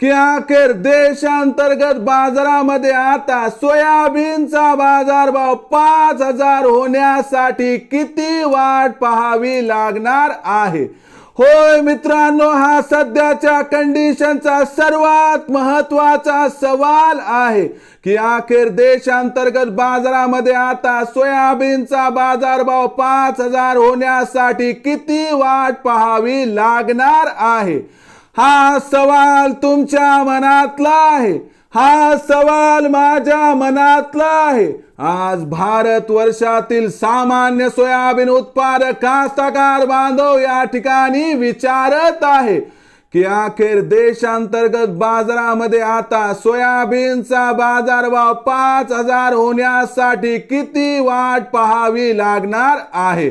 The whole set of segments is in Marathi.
की अखेर देशांतर्गत बाजारामध्ये आता सोयाबीनचा बाजारभाव पाच हजार होण्यासाठी किती वाट पाहावी लागणार आहे? होय मित्रांनो हा सध्याच्या कंडिशनचा सर्वात महत्त्वाचा सवाल आहे की अखेर देशांतर्गत बाजारामध्ये आता सोयाबीनचा बाजारभाव पाच हजार होण्यासाठी किती वाट पाहावी लागणार आहे? हा सवाल तुमच्या मनातला आहे. हा सवाल माझ्या मनातला आहे. आज भारत वर्षातील सामान्य सोयाबीन उत्पादक कास्तकार बांधव या ठिकाणी विचारत आहे की अखेर देशांतर्गत बाजारामध्ये आता सोयाबीनचा बाजारभाव पाच हजार होण्यासाठी किती वाट पाहावी लागणार आहे?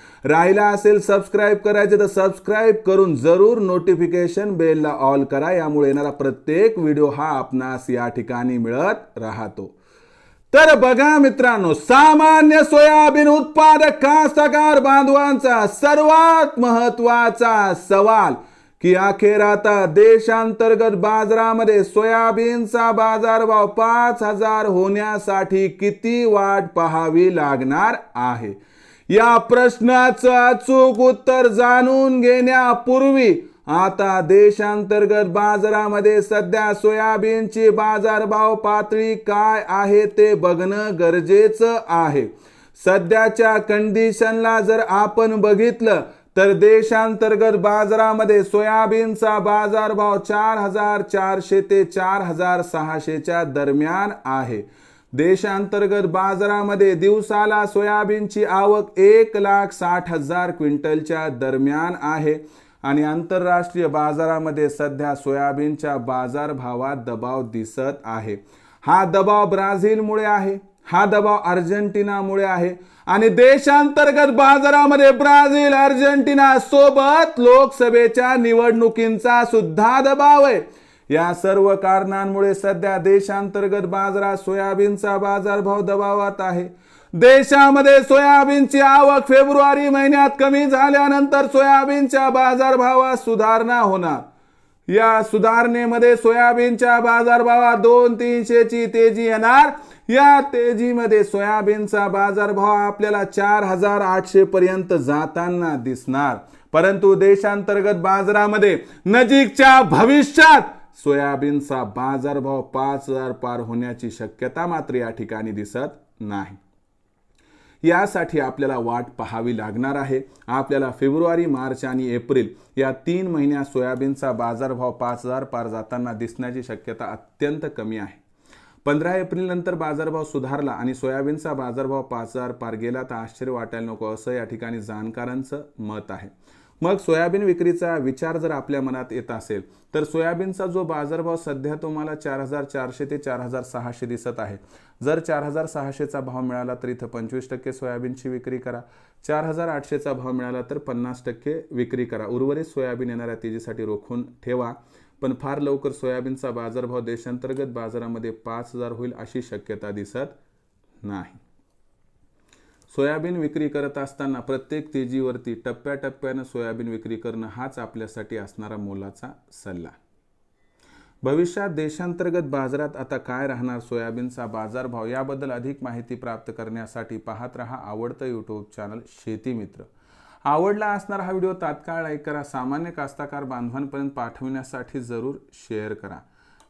राहिला असेल सबस्क्राईब करायचे तर सबस्क्राईब करून जरूर नोटिफिकेशन बेलला ऑल करा. यामुळे येणारा प्रत्येक व्हिडिओ हा आपणास या ठिकाणी मिळत राहतो. तर बघा मित्रांनो सामान्य सोयाबीन उत्पादक कास्तकार बांधवांचा सर्वात महत्त्वाचा सवाल की अखेर आता देशांतर्गत बाजारामध्ये सोयाबीनचा बाजारभाव पाच हजार होण्यासाठी किती वाट पाहावी लागणार आहे? या प्रश्नाचं अचूक उत्तर जाणून घेण्यापूर्वी आता देशांतर्गत बाजारामध्ये सध्या सोयाबीनची बाजारभाव पातळी काय आहे ते बघणं गरजेचं आहे. सध्याच्या कंडिशनला जर आपण बघितलं तर देशांतर्गत बाजारामध्ये सोयाबीनचा बाजारभाव चार हजार चारशे ते चार हजार सहाशेच्या दरम्यान आहे. देशांतर्गत बाजारामध्ये दिवसाला सोयाबीनची आवक एक लाख साठ हजार क्विंटलच्या दरम्यान आहे. आणि आंतरराष्ट्रीय बाजारामध्ये सध्या सोयाबीनच्या बाजारभावात दबाव दिसत आहे. हा दबाव ब्राझीलमुळे आहे. हा दबाव अर्जेंटिनामुळे आहे. आणि देशांतर्गत बाजारामध्ये ब्राझील अर्जेंटिना सोबत लोकसभेच्या निवडणुकींचा सुद्धा दबाव आहे. या सर्व कारणांमुळे सध्या देशांतर्गत बाजारात सोयाबीनचा बाजारभाव दबावात आहे. देशामध्ये सोयाबीनची आवक फेब्रुवारी महिन्यात कमी झाल्यानंतर सोयाबीनच्या बाजारभावात सुधारणा होणार. या सुधारणेमध्ये सोयाबीनच्या बाजारभावात दोन तीनशेची तेजी येणार. या तेजीमध्ये सोयाबीनचा बाजारभाव आपल्याला चार हजार आठशे पर्यंत जाताना दिसणार. परंतु देशांतर्गत बाजारामध्ये नजीकच्या भविष्यात सोयाबीनचा बाजारभाव पाच हजार पार होण्याची शक्यता मात्र या ठिकाणी दिसत नाही. यासाठी आपल्याला वाट पाहावी लागणार आहे. आपल्याला फेब्रुवारी मार्च आणि एप्रिल या तीन महिन्यात सोयाबीनचा बाजारभाव पाच हजार पार जाताना दिसण्याची शक्यता अत्यंत कमी आहे. पंधरा एप्रिल नंतर बाजारभाव सुधारला आणि सोयाबीनचा बाजारभाव पाच हजार पार गेला तर आश्चर्य वाटायला नको असं या ठिकाणी जाणकारांचं मत आहे. मग सोयाबीन विक्रीचा विचार जर आपल्या मनात येत असेल तर सोयाबीनचा जो बाजारभाव सध्या तुम्हाला चार हजार चारशे ते चार हजार सहाशे दिसत आहे. जर चार हजार सहाशेचा भाव मिळाला तर इथं पंचवीस टक्के सोयाबीनची विक्री करा. चार हजार आठशेचा भाव मिळाला तर पन्नास टक्के विक्री करा. उर्वरित सोयाबीन येणाऱ्या तेजीसाठी रोखून ठेवा. पण फार लवकर सोयाबीनचा बाजारभाव देशांतर्गत बाजारामध्ये पाच हजार होईल अशी शक्यता दिसत नाही. सोयाबीन विक्री करत असताना प्रत्येक तेजीवरती टप्प्याटप्प्यानं सोयाबीन विक्री करणं हाच आपल्यासाठी असणारा मोलाचा सल्ला. भविष्यात देशांतर्गत बाजारात आता काय राहणार सोयाबीनचा बाजारभाव याबद्दल अधिक माहिती प्राप्त करण्यासाठी पाहत रहा आवडतं यूट्यूब चॅनल शेती मित्र. आवडला असणारा हा व्हिडिओ तात्काळ लाईक करा. सामान्य कास्ताकार बांधवांपर्यंत पाठवण्यासाठी जरूर शेअर करा.